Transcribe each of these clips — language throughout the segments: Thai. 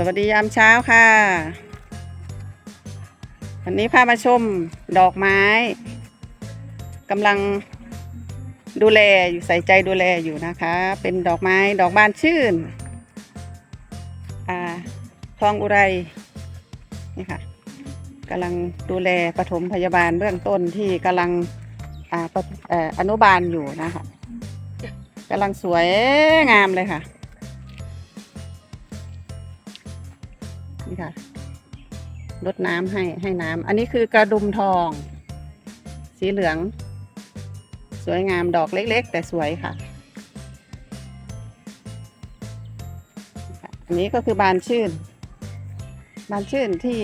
สวัสดียามเช้าค่ะ วันนี้พามาชมดอกไม้กำลังดูแลอยู่ใส่ใจดูแลอยู่นะคะ เป็นดอกไม้ดอกบานชื่นอ่าทองอุไรนี่ค่ะกำลังดูแลปฐมพยาบาลเบื้องต้นที่กำลังอ่าออนุบาลอยู่นะคะกำลังสวยงามเลยค่ะ นี่ค่ะรดน้ำให้ให้น้ำอันนี้คือกระดุมทอง สีเหลือง สวยงามดอกเล็ก ๆ แต่สวยค่ะ อันนี้ก็คือบานชื่น บานชื่นที่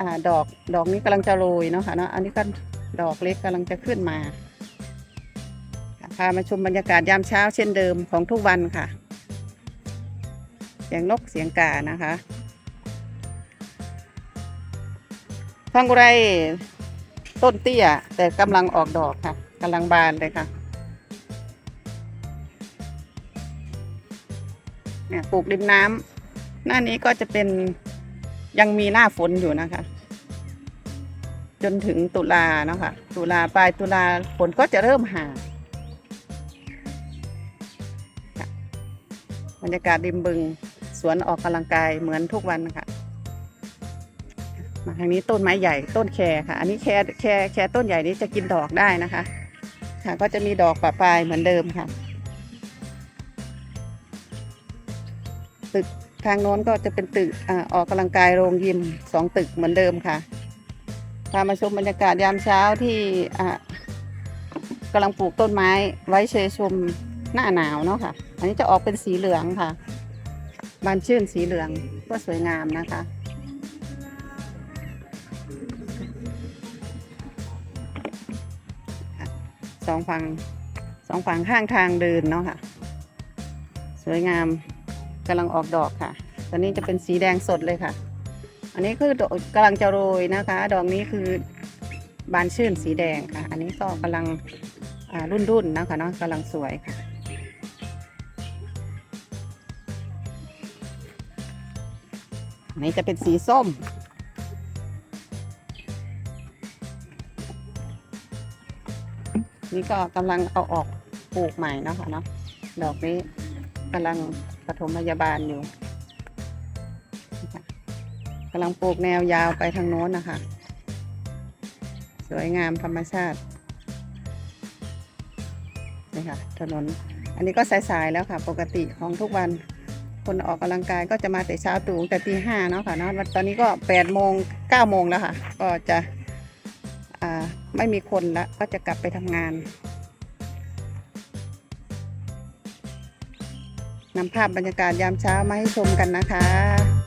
อดอกดอกนี้กำลังจะโรยเนาะค่ะเนาะอันนี้ก็ดอกเล็กกำลังจะขึ้นมาพามาชมบรรยากาศยามเช้าเช่นเดิมของทุกวันค่ะ เสียงนกเสียงกานะคะ ทางอุไรต้นเตี้ย แต่กำลังออกดอกค่ะกำลังบานเลยค่ะเนี่ยปลูกริมน้ำหน้านี้ก็จะเป็นยังมีหน้าฝนอยู่นะคะ จนถึงตุลาเนาะค่ะ ตุลาปลายตุลาฝนก็จะเริ่มหาบรรยากาศริมบึง สวนออกกำลังกายเหมือนทุกวันนะคะ ทางนี้ต้นไม้ใหญ่ต้นแครค่ะ อันนี้แครแครแครต้นใหญ่นี้จะกินดอกได้นะคะ ค่ะก็จะมีดอกปะปลายเหมือนเดิมค่ะ ตึกทางโน้นก็จะเป็นตึกอออกกำลังกายโรงยิมสองตึกเหมือนเดิมค่ะพามาชมบรรยากาศยามเช้าที่อ่ากำลังปลูกต้นไม้ไว้เชยชมหน้าหนาวเนาะค่ะ อันนี้จะออกเป็นสีเหลืองค่ะบานชื่นสีเหลืองก็สวยงามนะคะ สองฝั่งสองฝั่งข้างทางเดินเนาะค่ะ สวยงามกำลังออกดอกค่ะ ตอนนี้จะเป็นสีแดงสดเลยค่ะ อันนี้คือกำลังจะโรยนะคะ ดอกนี้คือบานชื่นสีแดงค่ะ อันนี้ก็กำลังรุ่นรุ่นนะคะเนาะกำลังสวยค่ะอันนี้จะเป็นสีส้ม นี่ก็กำลังเอาออกปลูกใหม่เนาะค่ะเนาะดอกนี้กำลังปฐมพยาบาลอยู่กำลังปลูกแนวยาวไปทางโน้นนะคะ สวยงามธรรมชาตินี่ค่ะถนน อันนี้ก็สายๆแล้วค่ะ ปกติของทุกวัน คนออกกำลังกายก็จะมาแต่เช้าตู่แต่ตีห้าเนาะค่ะเนาะตอนนี้ก็แปดโมงเก้าโมงแล้วค่ะ ก็จะอ่า ไม่มีคนแล้วก็จะกลับไปทำงานนำภาพบรรยากาศยามเช้ามาให้ชมกันนะคะ